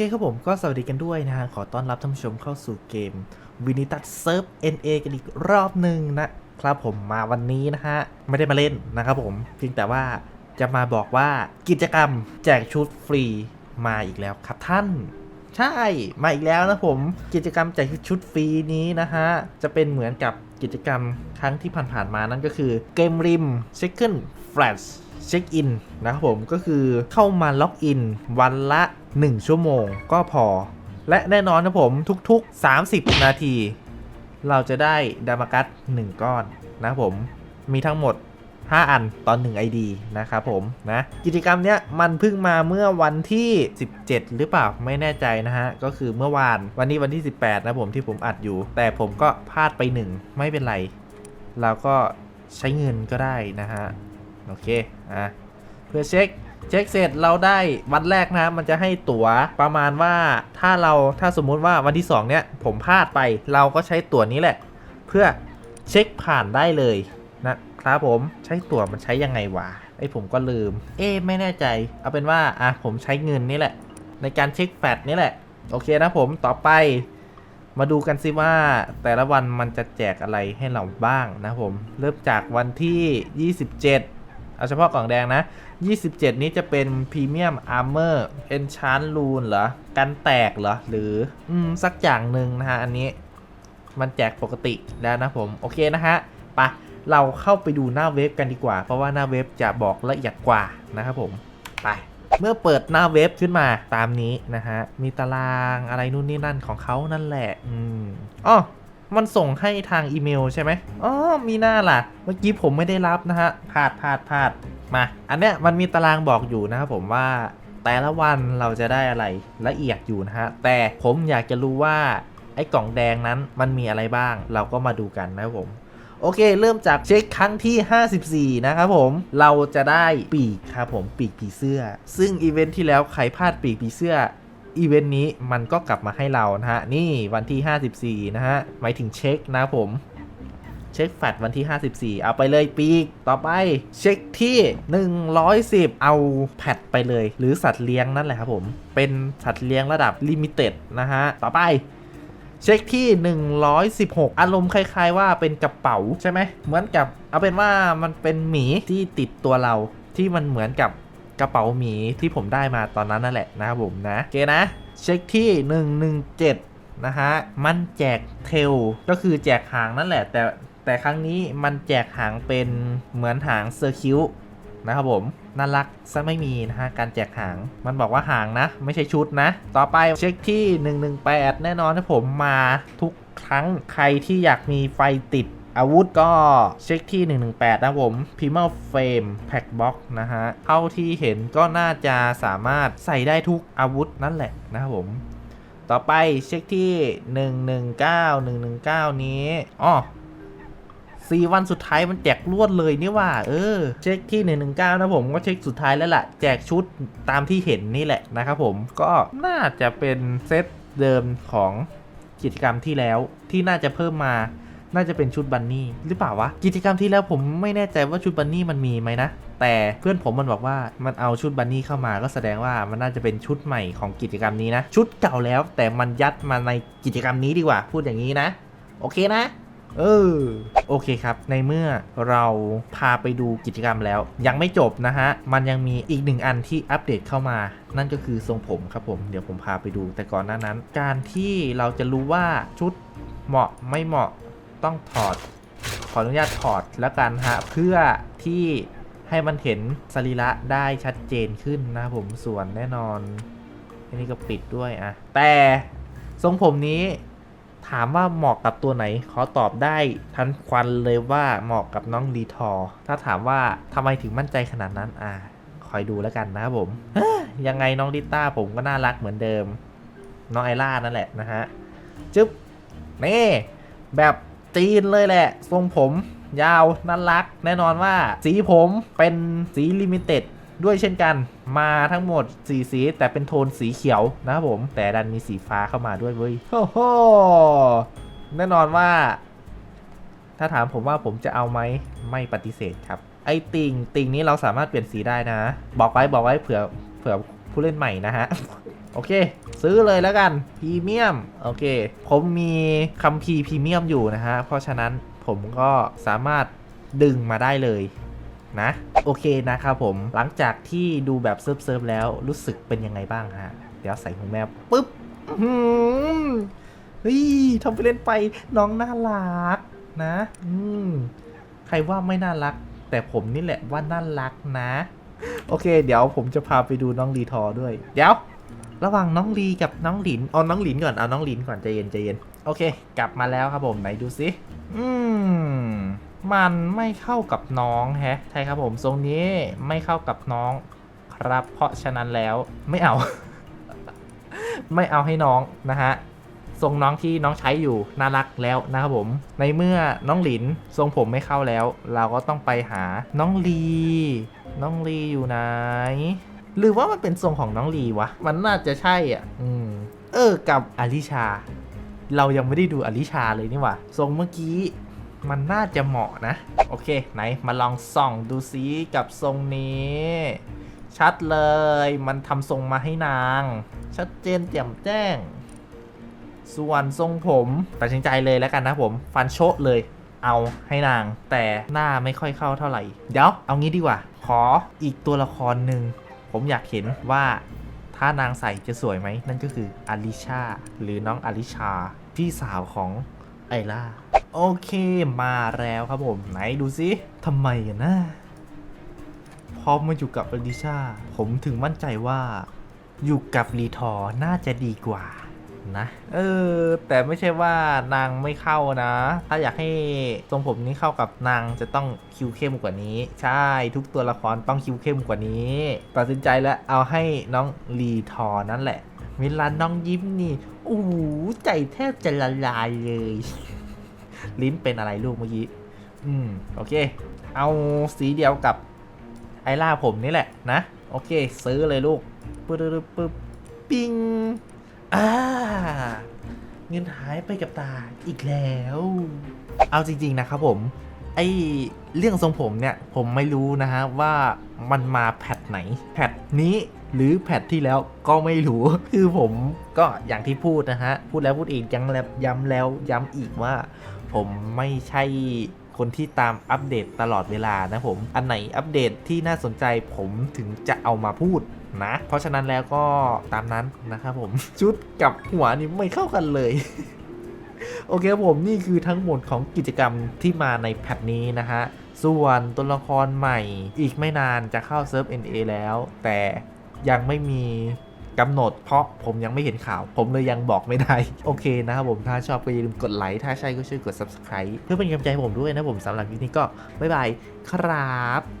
เคครับผมก็สวัสดีกันด้วยนะฮะ ขอต้อนรับท่านผู้ชมเข้าสู่เกมวินิตัสเซิร์ฟ NA กันอีกรอบหนึ่งนะครับผมมาวันนี้นะฮะ ไม่ได้มาเล่นนะครับผม เพียงแต่ว่าจะมาบอกว่ากิจกรรมแจกชุดฟรีมาอีกแล้วครับท่าน ใช่มาอีกแล้วนะผมกิจกรรมแจกชุดฟรีนี้นะฮะ จะเป็นเหมือนกับกิจกรรมครั้งที่ผ่านๆมานั่นก็คือเกมริม Second Flash เช็คอินนะครับผมก็คือเข้ามาล็อกอินวันละ 1 ชั่วโมงก็พอ และแน่นอนนะผมทุกๆ 30 นาที เราจะได้ดามากัส1ก้อนนะผมมีทั้งหมด 5 อันตอน 1 ID นะครับผมนะกิจกรรมเนี้ยมันเพิ่งมาเมื่อวันที่ 17 หรือเปล่าไม่แน่ใจนะฮะ ก็คือเมื่อวานวันนี้วันที่ 18 นะผมที่ผมอัดอยู่ แต่ผมก็พลาดไป 1 ไม่เป็นไร เราก็ใช้เงินก็ได้นะฮะ โอเค อะ เพื่อเช็ค เช็คเสร็จเราได้วันแรกนะมันจะให้ตั๋วประมาณว่าถ้าเราถ้าสมมุติว่าวันที่ 2 เนี้ยผมพลาดไปเราก็ใช้ตั๋วนี้แหละ เพื่อเช็คผ่านได้เลยนะครับผมใช้ตั๋วมันใช้ยังไงวะไอผมก็ลืม เอ๊ไม่แน่ใจ เอาเป็นว่าอะผมใช้เงินนี่แหละ ในการเช็คแฟดนี่แหละ โอเคนะผมต่อไป มาดูกันสิว่าแต่ละวันมันจะแจกอะไรให้เราบ้างนะผม เริ่มจากวันที่ 27 เอาเฉพาะกล่องแดงนะ 27 นี้จะเป็นพรีเมียมอาร์เมอร์เอนชานลูนเหรอ กันแตกเหรอ หรือ อืม สักอย่างหนึ่งนะฮะ อันนี้มันแจกปกติแล้วนะผม โอเคนะฮะไปะเราเข้าไปดูหน้าเว็บกันดีกว่า เพราะว่าหน้าเว็บจะบอกละเอียดกว่านะครับผม ไปเมื่อเปิดหน้าเว็บขึ้นมาตามนี้นะฮะ มีตารางอะไรนู่นนี่นั่นของเขานั่นแหละ อืมอ๋อ มันส่งให้ทางอีเมลใช่ไหมอ๋อมีหน้าล่ะ เมื่อกี้ผมไม่ได้รับนะฮะพลาดพลาดพลาดมา อันเนี้ยมันมีตารางบอกอยู่นะครับผมว่าแต่ละวันเราจะได้อะไรละเอียดอยู่นะฮะ แต่ผมอยากจะรู้ว่าไอ้กล่องแดงนั้นมันมีอะไรบ้าง เราก็มาดูกันนะครับผม โอเค เริ่มจากเช็คครั้งที่ 54 นะครับผม เราจะได้ปีกครับผมปีกผีเสื้อ ซึ่งอีเวนท์ที่แล้วใครพลาดปีกผีเสื้อ อีเวนต์นี้มันก็กลับมาให้เรานะฮะ นี่วันที่ 54 นะฮะ หมายถึงเช็คนะผม เช็คแฟดวันที่ 54 เอาไปเลยปีก ต่อไปเช็คที่ 110 เอาแพดไปเลย หรือสัตว์เลี้ยงนั่นแหละครับผม เป็นสัตว์เลี้ยงระดับลิมิเต็ดนะฮะ ต่อไปเช็คที่ 116 อารมณ์คล้ายๆ ว่าเป็นกระเป๋าใช่ไหม เหมือนกับ เอาเป็นว่ามันเป็นหมีที่ติดตัวเราที่มันเหมือนกับ กระเป๋าหมีที่ผมได้มาตอนนั้นนั่นแหละนะครับผมนะโอเคนะ เช็คที่ 117 นะฮะ มันแจกเทล ก็คือแจกหางนั่นแหละ แต่แต่ครั้งนี้มันแจกหางเป็นเหมือนหางเซอร์คิวนะครับผมน่ารักซะไม่มีนะฮะการแจกหางมันบอกว่าหางนะ ไม่ใช่ชุดนะ ต่อไปเช็คที่ 118 แน่นอนนะผมมาทุกครั้งใครที่อยากมีไฟติด อาวุธก็เช็คที่ 118 นะผม p r i m a Frame Pack Box นะฮะ เท่าที่เห็นก็น่าจะสามารถใส่ได้ทุกอาวุธนั่นแหละนะครับผม ต่อไปเช็คที่ 119 119 นี้อ๋อสี่วันสุดท้ายมันแจกรวดเลยนี่ว่า เออ เช็คที่ 119 นะผมก็เช็คสุดท้ายแล้วล่ะ แจกชุดตามที่เห็นนี่แหละนะครับผมก็น่าจะเป็นเซตเดิมของกิจกรรมที่แล้วที่น่าจะเพิ่มมา น่าจะเป็นชุดบันนี่หรือเปล่าวะ กิจกรรมที่แล้วผมไม่แน่ใจว่าชุดบันนี่มันมีไหมนะ แต่เพื่อนผมมันบอกว่ามันเอาชุดบันนี่เข้ามาก็แสดงว่ามันน่าจะเป็นชุดใหม่ของกิจกรรมนี้นะ ชุดเก่าแล้วแต่มันยัดมาในกิจกรรมนี้ดีกว่า พูดอย่างนี้นะ โอเคนะเออโอเคครับ ในเมื่อเราพาไปดูกิจกรรมแล้ว ยังไม่จบนะฮะ มันยังมีอีกหนึ่งอันที่อัปเดตเข้ามา นั่นก็คือทรงผมครับผม เดี๋ยวผมพาไปดูแต่ก่อนหน้านั้น การที่เราจะรู้ว่าชุดเหมาะไม่เหมาะ ต้องถอด ขออนุญาตถอดแล้วกันฮะ เพื่อที่ให้มันเห็นสรีระได้ชัดเจนขึ้นนะผมส่วนแน่นอนอันนี้ก็ปิดด้วยอะแต่ทรงผมนี้ถามว่าเหมาะกับตัวไหน ขอตอบได้ทันควันเลยว่าเหมาะกับน้องรีทอ ถ้าถามว่าทำไมถึงมั่นใจขนาดนั้นอ่าคอยดูแล้วกันนะครับผมยังไงน้องลิต้าผมก็น่ารักเหมือนเดิม น้องไอล่านั่นแหละนะฮะ จึ๊บนี่แบบ จีนเลยแหละ ทรงผมยาวน่ารัก แน่นอนว่าสีผมเป็นสีลิมิเต็ดด้วยเช่นกันมาทั้งหมด4สีแต่เป็นโทนสีเขียวนะครับผม แต่ดันมีสีฟ้าเข้ามาด้วยเว้ยโอ้โหแน่นอนว่า ถ้าถามผมว่าผมจะเอาไหมไม่ปฏิเสธครับ ไอติ่งติ่งนี้เราสามารถเปลี่ยนสีได้นะ บอกไว้บอกไว้เผื่อเผื่อผู้เล่นใหม่นะฮะ โอเค ซื้อเลยแล้วกันพรีเมียมโอเค ผมมีคัมภีร์พรีเมียมอยู่นะฮะ เพราะฉะนั้นผมก็สามารถดึงมาได้เลยนะ โอเคนะครับผมหลังจากที่ดูแบบเซิร์ฟเซิร์ฟแล้วรู้สึกเป็นยังไงบ้างฮะ เดี๋ยวใส่หูแมวปุ๊บเฮ้ยทำไปเล่นไปน้องน่ารักนะอืมใครว่าไม่น่ารัก แต่ผมนี่แหละว่าน่ารักนะ โอเค เดี๋ยวผมจะพาไปดูน้องลีทอด้วย เดี๋ยว ระหว่างน้องลีกับน้องหลินเอาน้องหลินก่อนเอาน้องหลินก่อนใจเย็นใจเย็นโอเค กลับมาแล้วครับผมไหนดูสิอืมมันไม่เข้ากับน้องแฮะใช่ครับผมทรงนี้ไม่เข้ากับน้องครับ เพราะฉะนั้นแล้วไม่เอา ไม่เอาให้น้องนะฮะทรงน้องที่น้องใช้อยู่น่ารักแล้วนะครับผม ในเมื่อน้องหลินทรงผมไม่เข้าแล้ว เราก็ต้องไปหาน้องลี น้องลีอยู่ไหน หรือว่ามันเป็นทรงของน้องลีวะ มันน่าจะใช่อะ อืม เออ กับอลิชา เรายังไม่ได้ดูอลิชาเลยนี่หว่า ทรงเมื่อกี้มันน่าจะเหมาะนะ โอเค ไหน มาลองส่องดูซิกับทรงนี้ ชัดเลย มันทำทรงมาให้นาง ชัดเจนแจ่มแจ้ง ส่วนทรงผมตัดสินใจเลยแล้วกันนะผม ฟันโชะเลย เอาให้นาง แต่หน้าไม่ค่อยเข้าเท่าไหร่ เดี๋ยว เอางี้ดีกว่า ขออีกตัวละครหนึ่ง ผมอยากเห็นว่าถ้านางใส่จะสวยไหม นั่นก็คืออลิชา หรือน้องอลิชา พี่สาวของไอล่า โอเคมาแล้วครับผม ไหนดูซิทำไมกันนะพอมาอยู่กับอลิชา ผมถึงมั่นใจว่า อยู่กับรีทอร์น่าจะดีกว่า นะ เออ แต่ไม่ใช่ว่านางไม่เข้านะ ถ้าอยากให้ทรงผมนี้เข้ากับนางจะต้องคิวเข้มกว่านี้ ใช่ทุกตัวละครต้องคิวเข้มกว่านี้ ตัดสินใจแล้วเอาให้น้องรีทอนั่นแหละเวลาน้องยิ้มนี่โอ้โหใจแทบจะละลายเลย ลิ้นเป็นอะไรลูกเมื่อกี้ อืม โอเค เอาสีเดียวกับไอล่าผมนี่แหละนะ โอเค ซื้อเลยลูกปึ๊บปึ๊บปึ๊บปิ้ง อ่าเงินหายไปกับตาอีกแล้ว เอาจริง ๆ นะครับผม ไอเรื่องทรงผมเนี่ย ผมไม่รู้นะฮะว่ามันมาแพทไหน แพทนี้หรือแพทที่แล้วก็ไม่รู้ คือผมก็อย่างที่พูดนะฮะ พูดแล้วพูดอีกยังแล้วย้ำแล้วย้ำอีกว่า ผมไม่ใช่ คนที่ตามอัปเดตตลอดเวลานะผม อันไหนอัปเดตที่น่าสนใจผมถึงจะเอามาพูดนะ เพราะฉะนั้นแล้วก็ตามนั้นนะครับผม ชุดกับหัวนี่ไม่เข้ากันเลยโอเคผมนี่คือทั้งหมดของกิจกรรมที่มาในแพทนี้นะฮะ ส่วนตัวละครใหม่อีกไม่นานจะเข้าเซิร์ฟ NA แล้ว แต่ยังไม่มี กำหนด เพราะผมยังไม่เห็นข่าว ผมเลยยังบอกไม่ได้ โอเคนะครับผมถ้าชอบก็อย่าลืมกดไลค์ถ้าใช่ก็ช่วยกด subscribe เพื่อเป็นกำลังใจให้ผมด้วยนะผมสำหรับคลิปนี้ก็บ๊ายบายครับ